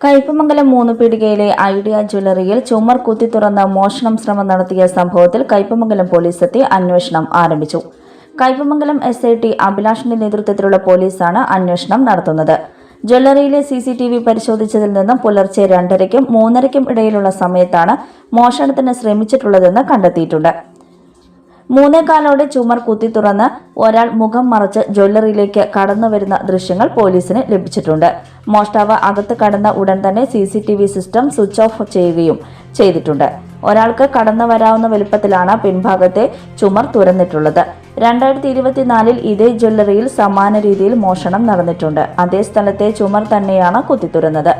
കയ്പമംഗലം മൂന്ന് പീടികയിലെ ഐഡിയ ജ്വല്ലറിയിൽ ചുമർ കുത്തി തുറന്ന് മോഷണം ശ്രമം നടത്തിയ സംഭവത്തിൽ കയ്പമംഗലം പോലീസ് എത്തി അന്വേഷണം ആരംഭിച്ചു. കയ്പമംഗലം എസ് ഐ ടി അഭിലാഷിന്റെ നേതൃത്വത്തിലുള്ള പോലീസാണ് അന്വേഷണം നടത്തുന്നത്. ജ്വല്ലറിയിലെ സി സി ടി വി പരിശോധിച്ചതിൽ നിന്നും പുലർച്ചെ രണ്ടരയ്ക്കും മൂന്നരയ്ക്കും ഇടയിലുള്ള സമയത്താണ് മോഷണത്തിന് ശ്രമിച്ചിട്ടുള്ളതെന്ന് കണ്ടെത്തിയിട്ടുണ്ട്. മൂന്നേകാലോടെ ചുമർ കുത്തി തുറന്ന് ഒരാൾ മുഖം മറച്ച് ജ്വല്ലറിയിലേക്ക് കടന്നു വരുന്ന ദൃശ്യങ്ങൾ പോലീസിന് ലഭിച്ചിട്ടുണ്ട്. മോഷ്ടാവ് അകത്ത് കടന്ന ഉടൻ തന്നെ C C T V system switch off ചെയ്യുകയും ചെയ്തിട്ടുണ്ട്. ഒരാൾക്ക് കടന്നു വരാവുന്ന വലുപ്പത്തിലാണ് പിൻഭാഗത്തെ ചുമർ തുറന്നിട്ടുള്ളത് രണ്ടായിരത്തി ഇരുപത്തിനാലിൽ ഇതേ ജ്വല്ലറിയിൽ സമാന രീതിയിൽ മോഷണം നടന്നിട്ടുണ്ട്. അതേ സ്ഥലത്തെ ചുമർ തന്നെയാണ് കുത്തിത്തുറന്നത്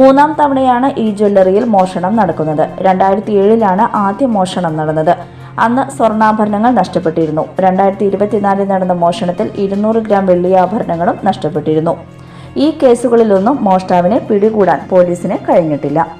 മൂന്നാം തവണയാണ് ഈ ജ്വല്ലറിയിൽ മോഷണം നടക്കുന്നത്. രണ്ടായിരത്തി ഏഴിലാണ് ആദ്യ മോഷണം നടന്നത്. അന്ന് സ്വർണാഭരണങ്ങൾ നഷ്ടപ്പെട്ടിരുന്നു. രണ്ടായിരത്തി ഇരുപത്തിനാലിൽ നടന്ന മോഷണത്തിൽ ഇരുന്നൂറ് ഗ്രാം വെള്ളിയാഭരണങ്ങളും നഷ്ടപ്പെട്ടിരുന്നു. ഈ കേസുകളിലൊന്നും മോഷ്ടാവിനെ പിടികൂടാൻ പോലീസിന് കഴിഞ്ഞിട്ടില്ല.